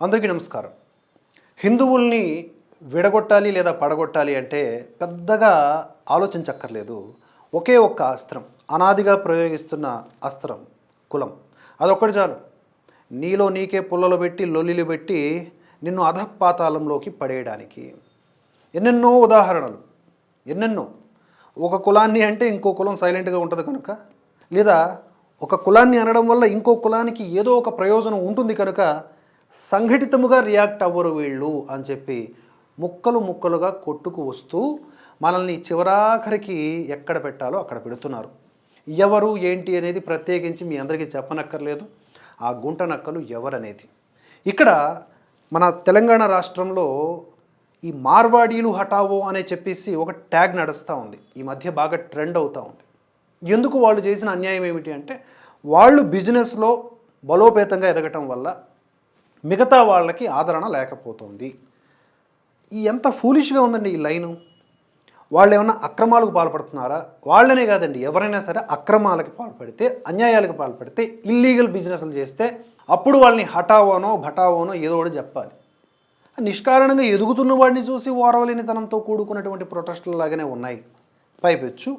అందరికీ నమస్కారం. హిందువుల్ని విడగొట్టాలి లేదా పడగొట్టాలి అంటే పెద్దగా ఆలోచించక్కర్లేదు. ఒకే ఒక్క అస్త్రం అనాదిగా ప్రయోగిస్తున్న అస్త్రం కులం. అదొక్కటి చాలు. నీలో నీకే పుల్లలు పెట్టి లొల్లిలు పెట్టి నిన్ను అధపాతాళంలోకి పడేయడానికి. ఎన్నెన్నో ఉదాహరణలు. ఎన్నెన్నో. ఒక కులాన్ని అంటే ఇంకో కులం సైలెంట్గా ఉంటుంది కనుక. లేదా ఒక కులాన్ని అనడం వల్ల ఇంకో కులానికి ఏదో ఒక ప్రయోజనం ఉంటుంది కనుక సంఘటితముగా రియాక్ట్ అవ్వరు వీళ్ళు అని చెప్పి ముక్కలు ముక్కలుగా కొట్టుకు వస్తూ మనల్ని చివరాఖరికి ఎక్కడ పెట్టాలో అక్కడ పెడుతున్నారు. ఎవరు ఏంటి అనేది ప్రత్యేకించి మీ అందరికీ చెప్పనక్కర్లేదు. ఆ గుంట నక్కలు ఎవరనేది. ఇక్కడ మన తెలంగాణ రాష్ట్రంలో ఈ మార్వాడీలు హఠావో అనే చెప్పేసి ఒక ట్యాగ్ నడుస్తూ ఉంది. ఈ మధ్య బాగా ట్రెండ్ అవుతూ ఉంది. ఎందుకు వాళ్ళు చేసిన అన్యాయం ఏమిటి అంటే వాళ్ళు బిజినెస్లో బలోపేతంగా ఎదగటం వల్ల మిగతా వాళ్ళకి ఆదరణ లేకపోతుంది. ఈ ఎంత ఫూలిష్గా ఉందండి ఈ లైను? వాళ్ళు ఏమైనా అక్రమాలకు పాల్పడుతున్నారా? వాళ్ళనే కాదండి ఎవరైనా సరే అక్రమాలకు పాల్పడితే అన్యాయాలకు పాల్పడితే ఇల్లీగల్ బిజినెస్లు చేస్తే అప్పుడు వాళ్ళని హఠావోనో భటావోనో ఏదో ఒకటి చెప్పాలి. నిష్కారణంగా ఎదుగుతున్న వాడిని చూసి ఓరవలేనితనంతో కూడుకున్నటువంటి ప్రొటెస్టులు లాగానే ఉన్నాయి. పైపెచ్చు.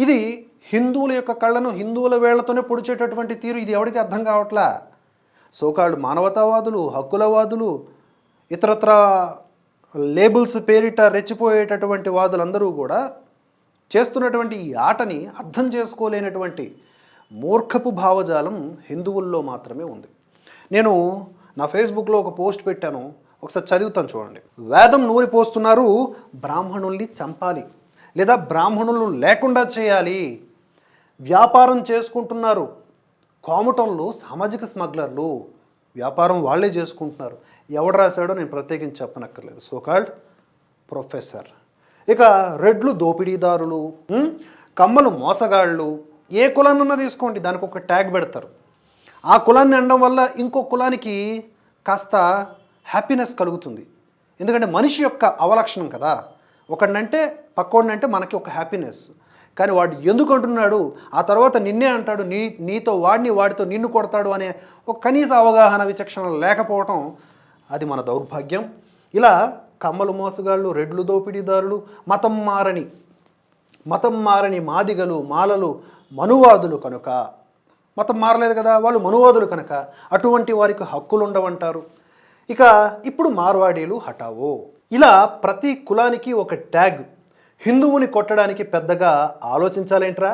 ఇది హిందువుల యొక్క కళ్ళను హిందువుల వేళ్ళతోనే పొడిచేటటువంటి తీరు. ఇది ఎవరికి అర్థం కావట్లా? సోకాళ్ళు మానవతావాదులు హక్కులవాదులు ఇతరత్ర లేబుల్స్ పేరిట రెచ్చిపోయేటటువంటి వాదులందరూ కూడా చేస్తున్నటువంటి ఈ ఆటని అర్థం చేసుకోలేనటువంటి మూర్ఖపు భావజాలం హిందువుల్లో మాత్రమే ఉంది. నేను నా ఫేస్బుక్లో ఒక పోస్ట్ పెట్టాను ఒకసారి చదువుతాను చూడండి. వేదం నూరి పోస్తున్నారు బ్రాహ్మణుల్ని చంపాలి లేదా బ్రాహ్మణులను లేకుండా చేయాలి వ్యాపారం చేసుకుంటున్నారు కోమటంలో సామాజిక స్మగ్లర్లు వ్యాపారం వాళ్ళే చేసుకుంటున్నారు. ఎవడు రాశాడో నేను ప్రత్యేకించి చెప్పనక్కర్లేదు. సోకాల్డ్ ప్రొఫెసర్ ఇక రెడ్లు దోపిడీదారులు కమ్మలు మోసగాళ్ళు ఏ కులాన్నన్నా తీసుకోండి దానికి ఒక ట్యాగ్ పెడతారు. ఆ కులాన్ని అనడం వల్ల ఇంకో కులానికి కాస్త హ్యాపీనెస్ కలుగుతుంది. ఎందుకంటే మనిషి యొక్క అవలక్షణం కదా. ఒకడినంటే పక్కోడినంటే మనకి ఒక హ్యాపీనెస్. కానీ వాడు ఎందుకు అంటున్నాడు? ఆ తర్వాత నిన్నే అంటాడు నీ నీతో వాడిని వాడితో నిన్ను కొడతాడు అనే ఒక కనీస అవగాహన విచక్షణ లేకపోవటం అది మన దౌర్భాగ్యం. ఇలా కమ్మలు మోసగాళ్ళు రెడ్లు దోపిడీదారులు మతం మారని మతం మారని మాదిగలు మాలలు మనువాదులు కనుక మతం మారలేదు కదా వాళ్ళు మనువాదులు కనుక అటువంటి వారికి హక్కులు ఉండవంటారు. ఇక ఇప్పుడు మార్వాడీలు హఠావో. ఇలా ప్రతి కులానికి ఒక ట్యాగ్ హిందువుని కొట్టడానికి పెద్దగా ఆలోచించాలేంట్రా?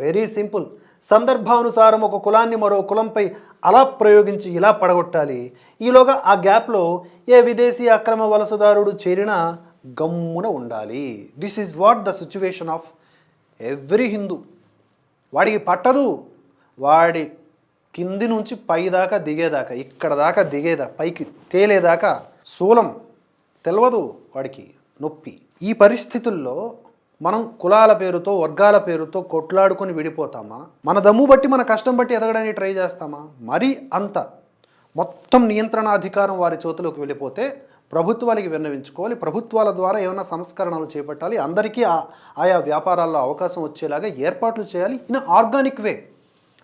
వెరీ సింపుల్ సందర్భానుసారం ఒక కులాన్ని మరో కులంపై అలా ప్రయోగించి ఇలా పడగొట్టాలి. ఈలోగా ఆ గ్యాప్లో ఏ విదేశీ అక్రమ వలసదారుడు చేరినా గమ్మున ఉండాలి. This is what the situation of every Hindu వాడికి పట్టదు. వాడి కింది నుంచి పై దాకా దిగేదాకా ఇక్కడ దాకా దిగేదా పైకి తేలేదాకా శూలం తెలియదు వాడికి నొప్పి. ఈ పరిస్థితుల్లో మనం కులాల పేరుతో వర్గాల పేరుతో కొట్లాడుకొని విడిపోతామా? మన దమ్ము బట్టి మన కష్టం బట్టి ఎదగడానికి ట్రై చేస్తామా? మరీ అంత. మొత్తం నియంత్రణ అధికారం వారి చేతిలోకి వెళ్ళిపోతే ప్రభుత్వాలకి విన్నవించుకోవాలి. ప్రభుత్వాల ద్వారా ఏమైనా సంస్కరణలు చేపట్టాలి. అందరికీ ఆ ఆయా వ్యాపారాల్లో అవకాశం వచ్చేలాగా ఏర్పాట్లు చేయాలి. In organic way.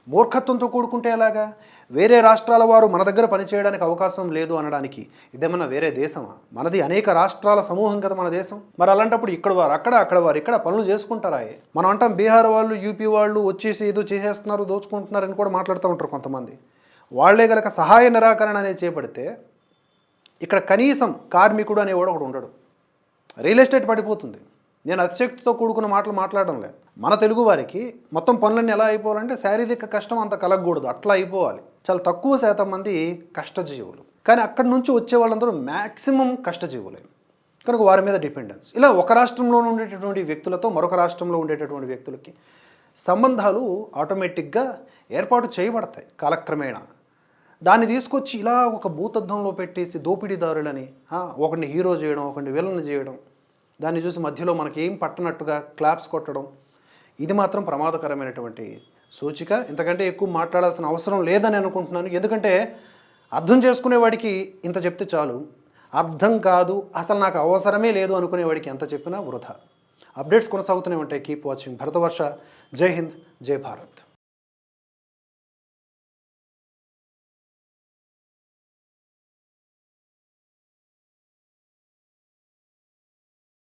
మూర్ఖత్వంతో కూడుకుంటే ఎలాగా? వేరే రాష్ట్రాల వారు మన దగ్గర పనిచేయడానికి అవకాశం లేదు అనడానికి ఇదేమన్నా వేరే దేశమా? మనది అనేక రాష్ట్రాల సమూహం కదా మన దేశం. మరి అలాంటప్పుడు ఇక్కడ వారు అక్కడ అక్కడ వారు ఇక్కడ పనులు చేసుకుంటారా మనం అంటాం బీహార్ వాళ్ళు యూపీ వాళ్ళు వచ్చేసి ఏదో చేసేస్తున్నారు దోచుకుంటున్నారని కూడా మాట్లాడుతూ ఉంటారు కొంతమంది. వాళ్ళే గనక సహాయ నిరాకరణ అనేది చేపడితే ఇక్కడ కనీసం కార్మికుడు అనేవాడు ఒకడు ఉండడు. రియల్ ఎస్టేట్ పడిపోతుంది. నేను అతిశక్తితో కూడుకున్న మాటలు మాట్లాడడం లేదు. మన తెలుగు వారికి మొత్తం పనులన్నీ ఎలా అయిపోవాలంటే శారీరక కష్టం అంత కలగకూడదు. అట్లా అయిపోవాలి. చాలా తక్కువ శాతం మంది కష్టజీవులు. కానీ అక్కడి నుంచి వచ్చే వాళ్ళందరూ మ్యాక్సిమం కష్టజీవులే. కనుక వారి మీద డిపెండెన్స్. ఇలా ఒక రాష్ట్రంలో ఉండేటటువంటి వ్యక్తులతో మరొక రాష్ట్రంలో ఉండేటటువంటి వ్యక్తులకి సంబంధాలు ఆటోమేటిక్గా ఏర్పాటు చేయబడతాయి కాలక్రమేణా. దాన్ని తీసుకొచ్చి ఇలా ఒక భూతద్దంలో పెట్టేసి దోపిడీదారులని ఒకటిని ఒకడిని హీరో చేయడం ఒకడిని విలన్ చేయడం దాన్ని చూసి మధ్యలో మనకి ఏం పట్టనట్టుగా క్లాప్స్ కొట్టడం ఇది మాత్రం ప్రమాదకరమైనటువంటి సూచిక. ఇంతకంటే ఎక్కువ మాట్లాడాల్సిన అవసరం లేదని అనుకుంటున్నాను. ఎందుకంటే అర్థం చేసుకునేవాడికి ఇంత చెప్తే చాలు. అర్థం కాదు అసలు నాకు అవసరమే లేదు అనుకునేవాడికి ఎంత చెప్పినా వృధా. అప్డేట్స్ కొనసాగుతూనే ఉంటాయి. Keep watching. భరతవర్ష. జై హింద్. జై భారత్.